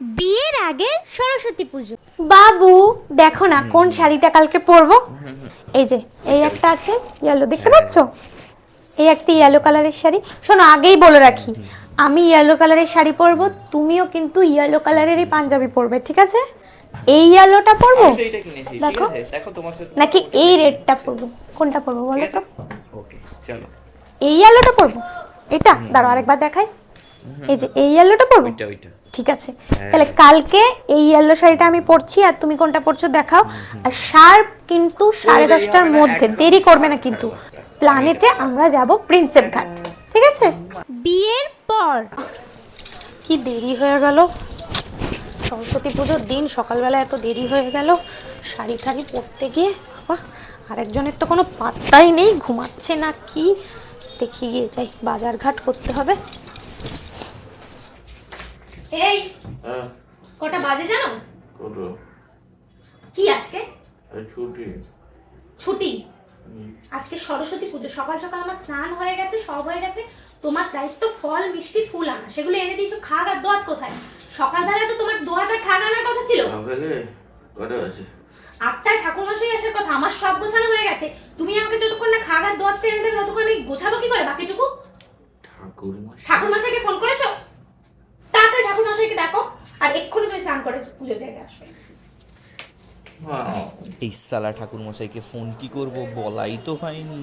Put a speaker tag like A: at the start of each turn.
A: বিয়ের আগে সরস্বতী পুজো।
B: বাবু দেখো না কোন শাড়িটা কালকে পরবো? এই যে এই একটা আছে ইয়েলো দেখতে পাচ্ছ? এই একটা ইয়েলো কালারের শাড়ি। শোনো আগেই বলে রাখি আমি ইয়েলো কালারের শাড়ি পরবো তুমিও কিন্তু ইয়েলো কালারেরই পাঞ্জাবি পরবে ঠিক আছে? এই ইয়েলোটা পরবো? দেখো।
C: দেখো তোমার
B: নাকি এই রেডটা পরবো? কোনটা পরবো বলো তো?
C: ওকে চলো।
B: এই ইয়েলোটা পরবো। এটা দাঁড়াও আরেকবার দেখাই। এই যে এই ইয়েলোটা পরবো?
C: ওইটা ওইটা।
B: ঠিক আছে? তাহলে কালকে এই ইয়েলো শাড়িটা আমি পরছি আর তুমি কোনটা পরছো দেখাও। আর শার্প কিন্তু সাড়ে দশটার মধ্যে। দেরি করবে না কিন্তু। প্ল্যানেটে আমরা যাব প্রিন্সেপ ঘাট ঠিক আছে?
A: বিয়ের পর।
B: কি দেরি হয়ে গেল? সরস্বতী পুজোর দিন সকালবেলা এত দেরি হয়ে গেল। শাড়ি টাড়ি পরতে গিয়ে বাবা আরেকজনের তো কোনো পাত্তাই নেই। ঘুমাচ্ছে না কি? দেখি গিয়ে যাই বাজার ঘাট করতে হবে। এই
D: হ্যাঁ।
B: কটা বাজে জানো?
D: কত
B: কি আজকে?
D: ছুটি।
B: ছুটি? আজকে সরস্বতী পুজো। সকাল সকাল আমার স্নান হয়ে গেছে সব হয়ে গেছে। তোমার দায়িত্ব ফল মিষ্টি ফুল আনা। সেগুলো এনে দিয়েছ খাগ আর দোয়াত কোথায়? সকালবেলা তো তোমার দোয়াত আর খাগ আনার কথা ছিল। আটটায় ঠাকুরমশাই আসার কথা। আমার সব গোছানো হয়ে গেছে। তুমি আমাকে যতক্ষণ না খাগ আর দোয়াতটা এনে দেবে ততক্ষণ আমি গোছাবো কি করে? বাকিটুকু?
D: ঠাকুর মশাই
B: ঠাকুরমশাইকে ফোন করেছ? আর এক্ষুনি তুমি স্নান করে পুজোর জায়গায় আসবে।
C: এই সালা ঠাকুর মশাইকে ফোন কি করব বলাই তো হয়নি।